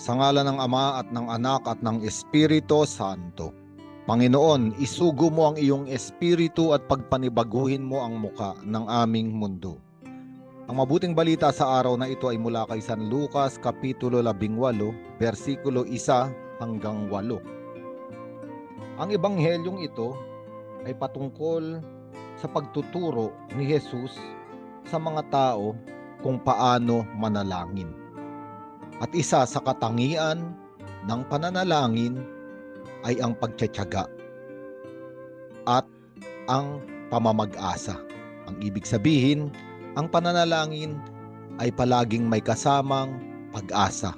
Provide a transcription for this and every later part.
Sa ngala ng Ama at ng Anak at ng Espiritu Santo. Panginoon, isugo mo ang iyong espiritu at pagpanibaguhin mo ang muka ng aming mundo. Ang mabuting balita sa araw na ito ay mula kay San Lucas Kapitulo 18, versikulo 1 hanggang 8. Ang ebanghelyong ito ay patungkol sa pagtuturo ni Jesus sa mga tao kung paano manalangin. At isa sa katangian ng pananalangin ay ang pagtsatsaga at ang pamamag-asa. Ang ibig sabihin, ang pananalangin ay palaging may kasamang pag-asa.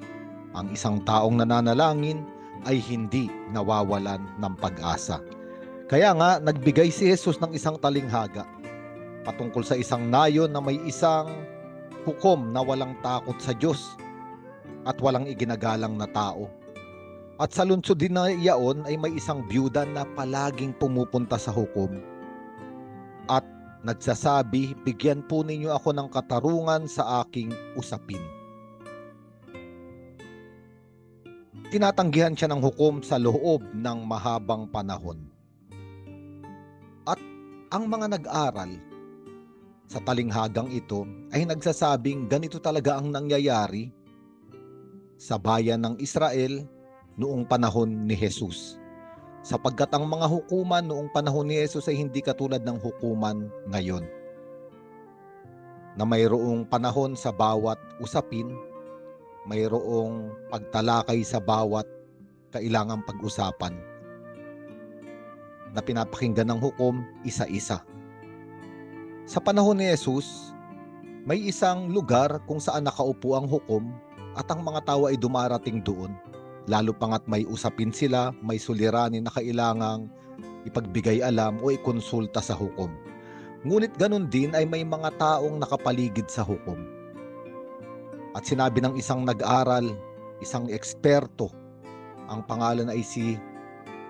Ang isang taong nananalangin ay hindi nawawalan ng pag-asa. Kaya nga, nagbigay si Jesus ng isang talinghaga patungkol sa isang nayon na may isang hukom na walang takot sa Diyos at walang iginagalang na tao. At sa lungsod din na iyaon ay may isang byuda na palaging pumupunta sa hukom. At nagsasabi, bigyan po ninyo ako ng katarungan sa aking usapin. Tinatanggihan siya ng hukom sa loob ng mahabang panahon. At ang mga nag-aral sa talinghagang ito ay nagsasabing ganito talaga ang nangyayari sa bayan ng Israel noong panahon ni Jesus. Sapagkat ang mga hukuman noong panahon ni Jesus ay hindi katulad ng hukuman ngayon. Na mayroong panahon sa bawat usapin, mayroong pagtalakay sa bawat kailangang pag-usapan na pinapakinggan ng hukom isa-isa. Sa panahon ni Jesus, may isang lugar kung saan nakaupo ang hukom at ang mga tao ay dumarating doon. Lalo pangat may usapin sila, may suliranin na kailangang ipagbigay alam o ikonsulta sa hukom. Ngunit ganun din ay may mga taong nakapaligid sa hukom. At sinabi ng isang nag-aral, isang eksperto, ang pangalan ay si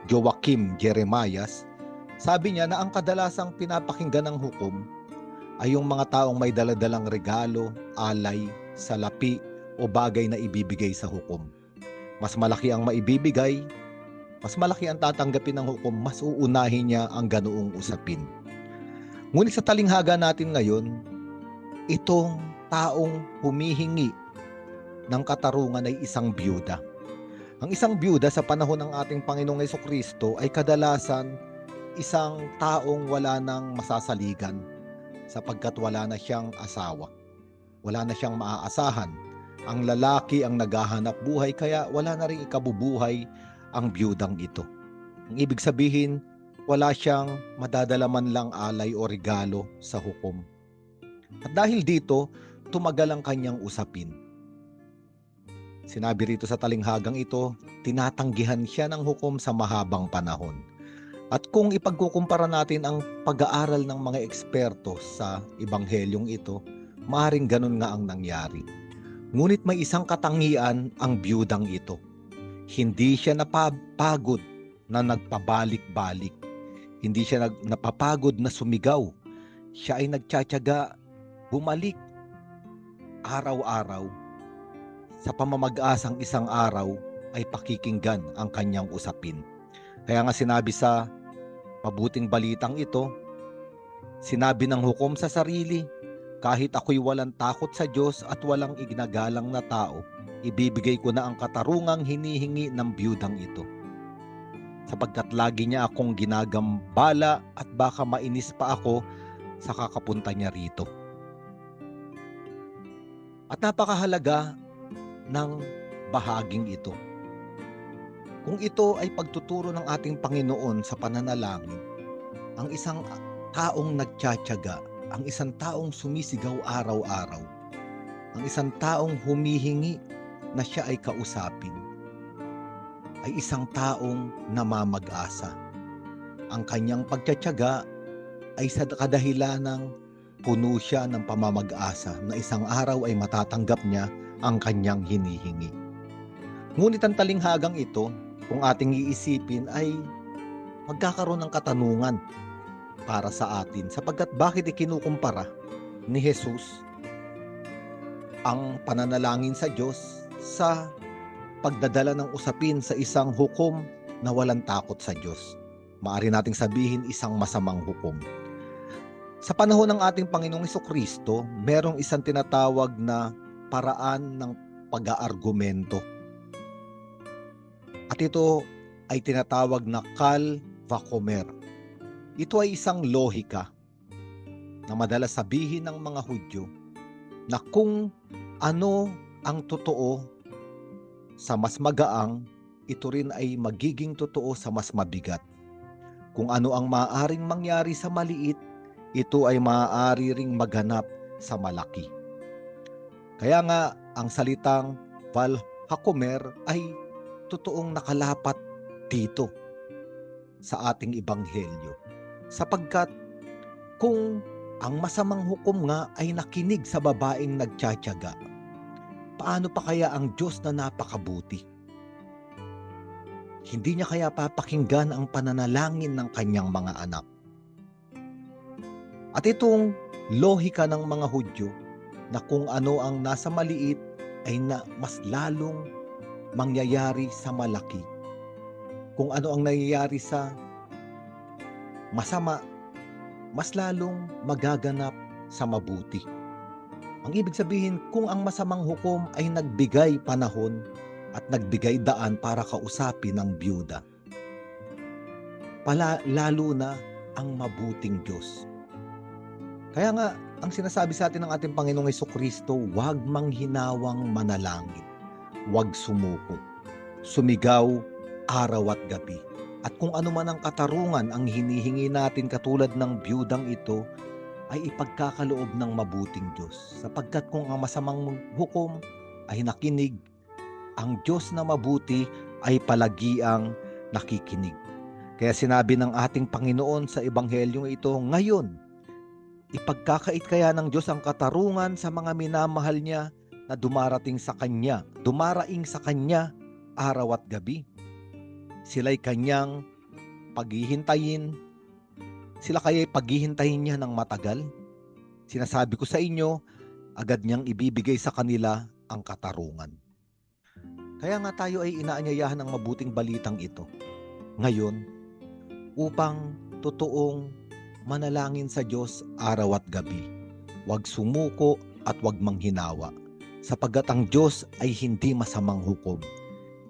Joaquim Jeremias, sabi niya na ang kadalasang pinapakinggan ng hukom ay yung mga taong may daladalang regalo, alay, salapi o bagay na ibibigay sa hukom. Mas malaki ang maibibigay, mas malaki ang tatanggapin ng hukom, mas uunahin niya ang ganoong usapin. Ngunit sa talinghaga natin ngayon, itong taong humihingi ng katarungan ay isang byuda. Ang isang byuda sa panahon ng ating Panginoong Yeso Kristo ay kadalasan isang taong wala nang masasaligan sapagkat wala na siyang asawa. Wala na siyang maaasahan. Ang lalaki ang naghahanap buhay kaya wala na rin ikabubuhay ang byudang ito. Ang ibig sabihin, wala siyang madadala man lang alay o regalo sa hukom. At dahil dito, tumagal ang kanyang usapin. Sinabi rito sa talinghagang ito, tinatanggihan siya ng hukom sa mahabang panahon. At kung ipagkukumpara natin ang pag-aaral ng mga eksperto sa ebanghelyong ito, maaring ganun nga ang nangyari. Ngunit may isang katangian ang byudang ito. Hindi siya napapagod na nagpabalik-balik. Hindi siya nag, napapagod na sumigaw. Siya ay nagtsatsaga bumalik araw-araw sa pamamag-asang isang araw ay pakikinggan ang kanyang usapin. Kaya nga sinabi sa mabuting balitang ito, sinabi ng hukom sa sarili, kahit ako'y walang takot sa Diyos at walang ignagalang na tao, ibibigay ko na ang katarungang hinihingi ng biyudang ito. Sapagkat lagi niya akong ginagambala at baka mainis pa ako sa kakapunta niya rito. At napakahalaga ng bahaging ito. Kung ito ay pagtuturo ng ating Panginoon sa pananalangin, ang isang taong nagtsatsaga, ang isang taong sumisigaw araw-araw, ang isang taong humihingi na siya ay kausapin, ay isang taong namamag-asa. Ang kanyang pagtsatsaga ay sa kadahilan ng puno siya ng pamamag-asa na isang araw ay matatanggap niya ang kanyang hinihingi. Ngunit ang talinghagang ito, kung ating iisipin ay magkakaroon ng katanungan para sa atin sapagkat bakit ikinukumpara ni Jesus ang pananalangin sa Diyos sa pagdadala ng usapin sa isang hukom na walang takot sa Diyos. Maari nating sabihin isang masamang hukom. Sa panahon ng ating Panginoong Kristo, merong isang tinatawag na paraan ng pag-aargumento. At ito ay tinatawag na kal vacomer. Ito ay isang lohika na madalas sabihin ng mga Hudyo na kung ano ang totoo sa mas magaang, ito rin ay magiging totoo sa mas mabigat. Kung ano ang maaaring mangyari sa maliit, ito ay maaari ring maganap sa malaki. Kaya nga, ang salitang Val Hakomer ay totoong nakalapat dito sa ating ibanghelyo. Sapagkat kung ang masamang hukom nga ay nakinig sa babaeng nagtsatsaga, paano pa kaya ang Diyos na napakabuti? Hindi niya kaya papakinggan ang pananalangin ng kanyang mga anak. At itong lohika ng mga Hudyo na kung ano ang nasa maliit ay na mas lalong mangyayari sa malaki. Kung ano ang nangyayari sa masama, mas lalong magaganap sa mabuti. Ang ibig sabihin, kung ang masamang hukom ay nagbigay panahon at nagbigay daan para kausapin ang byuda, pala lalo na ang mabuting Diyos. Kaya nga, ang sinasabi sa atin ng ating Panginoong Heso Kristo, huwag manghinawang manalangin, huwag sumuko, sumigaw araw at gabi. At kung ano man ang katarungan ang hinihingi natin katulad ng biyudang ito, ay ipagkakaloob ng mabuting Diyos. Sapagkat kung ang masamang hukom ay nakinig, ang Diyos na mabuti ay palagiang nakikinig. Kaya sinabi ng ating Panginoon sa Ebanghelyong ito, ngayon, ipagkakait kaya ng Diyos ang katarungan sa mga minamahal niya na dumarating sa Kanya, dumaraing sa Kanya araw at gabi. Sila'y Kanyang paghihintayin, sila kaya'y paghihintayin niya ng matagal? Sinasabi ko sa inyo, agad niyang ibibigay sa kanila ang katarungan. Kaya nga tayo ay inaanyayahan ng mabuting balitang ito. Ngayon, upang totoong manalangin sa Diyos araw at gabi. Huwag sumuko at huwag manghinawa. Sapagat ang Diyos ay hindi masamang hukom.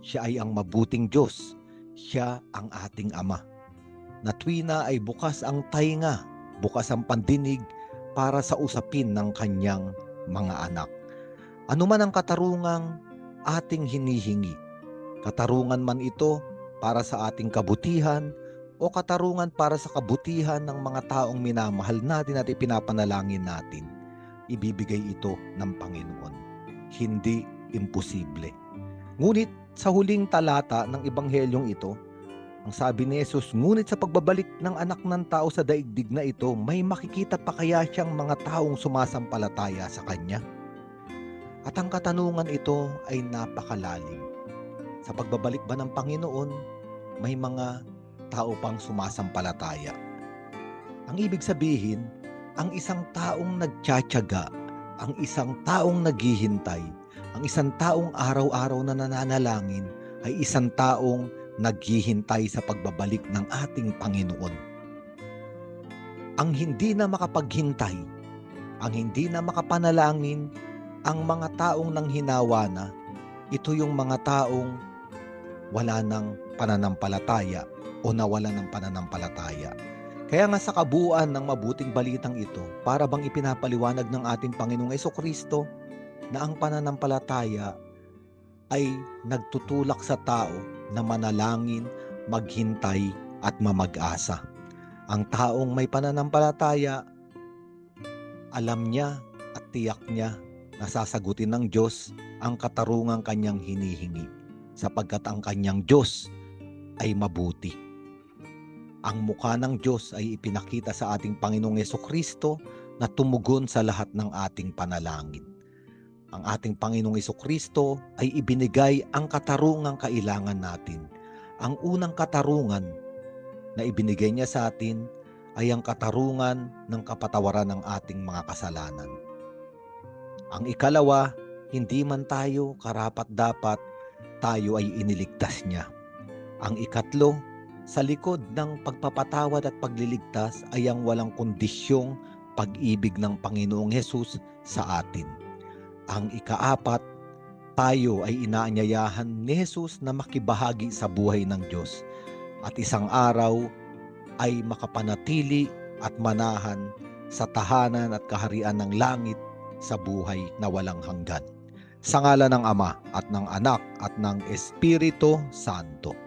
Siya ay ang mabuting Diyos. Siya ang ating Ama na tuwina ay bukas ang tainga, bukas ang pandinig para sa usapin ng kanyang mga anak. Ano man ang katarungang ating hinihingi, katarungan man ito para sa ating kabutihan o katarungan para sa kabutihan ng mga taong minamahal natin at ipinapanalangin natin, ibibigay ito ng Panginoon. Hindi imposible. Ngunit sa huling talata ng Ebanghelyong ito, ang sabi ni Jesus, ngunit sa pagbabalik ng anak ng tao sa daigdig na ito, may makikita pa kaya siyang mga taong sumasampalataya sa Kanya? At ang katanungan ito ay napakalalim. Sa pagbabalik ba ng Panginoon, may mga tao pang sumasampalataya. Ang ibig sabihin, ang isang taong nagtsatsaga, ang isang taong naghihintay, ang isang taong araw-araw na nananalangin, ay isang taong naghihintay sa pagbabalik ng ating Panginoon. Ang hindi na makapaghintay, ang hindi na makapanalangin, ang mga taong nang hinawa na, ito yung mga taong wala ng pananampalataya o nawala ng pananampalataya. Kaya nga sa kabuuan ng mabuting balitang ito, para bang ipinapaliwanag ng ating Panginoong Kristo na ang pananampalataya ay nagtutulak sa tao na manalangin, maghintay at mamag-asa. Ang taong may pananampalataya, alam niya at tiyak niya na sasagutin ng Diyos ang katarungang kanyang hinihingi sapagkat ang kanyang Diyos ay mabuti. Ang mukha ng Diyos ay ipinakita sa ating Panginoong Yeso Kristo na tumugon sa lahat ng ating panalangin ang ating Panginoong Kristo ay ibinigay ang katarungang kailangan natin. Ang unang katarungan na ibinigay niya sa atin ay ang katarungan ng kapatawaran ng ating mga kasalanan. Ang ikalawa, hindi man tayo karapat dapat tayo ay iniligtas niya. Ang ikatlo, sa likod ng pagpapatawad at pagliligtas ay ang walang kondisyong pag-ibig ng Panginoong Hesus sa atin. Ang ikaapat, tayo ay inaanyayahan ni Jesus na makibahagi sa buhay ng Diyos at isang araw ay makapanatili at manahan sa tahanan at kaharian ng langit sa buhay na walang hanggan. Sa ngala ng Ama at ng Anak at ng Espiritu Santo.